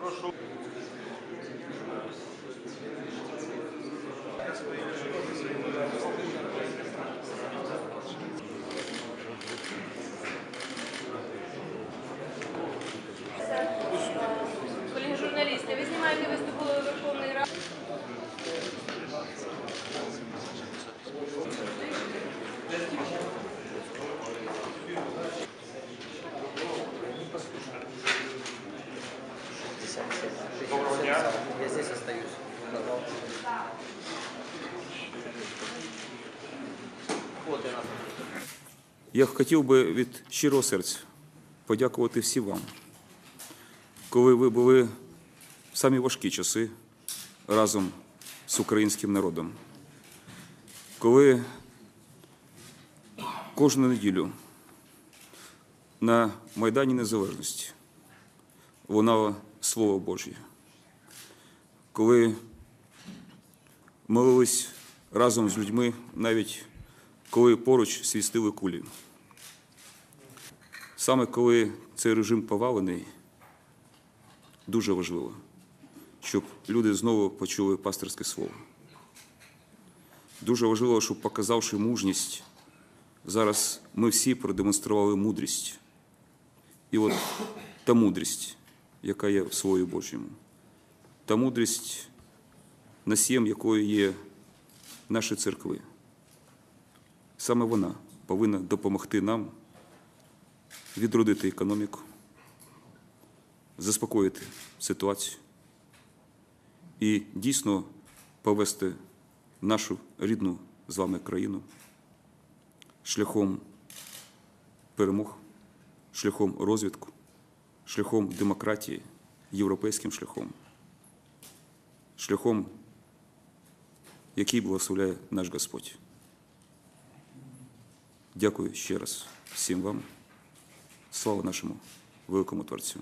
Прошу. Я хотів би від щирого серця подякувати всім вам, коли ви були в самі важкі часи разом з українським народом, коли кожну неділю на Майдані Незалежності лунало Слово Божє, коли молились разом з людьми, навіть коли поруч свістили кулі. Саме коли цей режим повалений, дуже важливо, щоб люди знову почули пасторське слово. Дуже важливо, щоб показавши мужність, зараз ми всі продемонстрували мудрість. І от та мудрість, яка є в Слові Божому, та мудрість, носієм якої є наші церкви. Саме вона повинна допомогти нам відродити економіку, заспокоїти ситуацію і дійсно повести нашу рідну з вами країну шляхом перемог, шляхом розвитку, шляхом демократії, європейським шляхом, шляхом, який благословляє наш Господь. Дякую ще раз всім вам. Слава нашому великому Творцю.